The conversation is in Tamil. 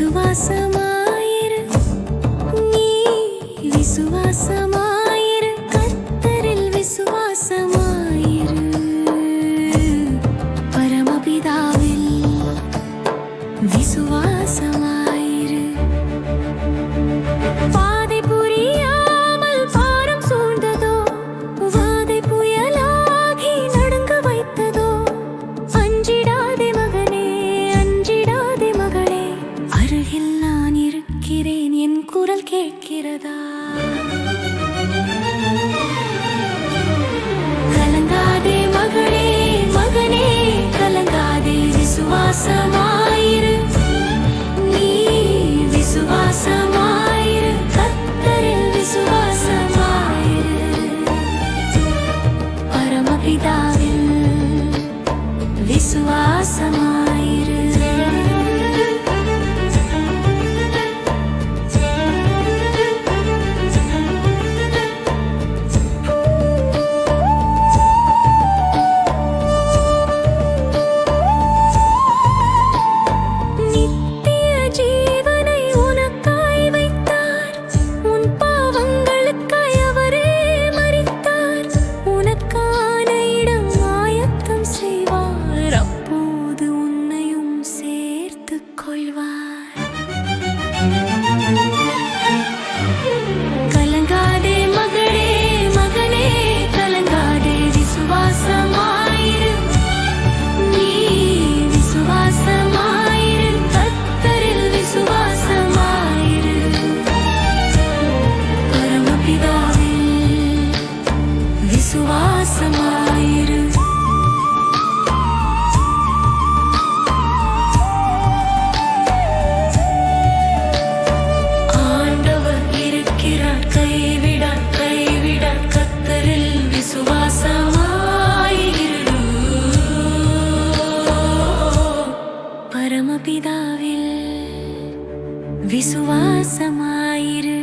விசுவாசமாயிரு. நீ விசுவாசமாயிரு. கத்தரில் விசுவாசமாயிரு. பரமபிதாவில் விசுவ குரல் கேட்கிறதா? கலங்காதே மகளே மகனே கலங்காதே விசுவாசமா? everywhere. பிதாவில் விசுவாசமாயிரு.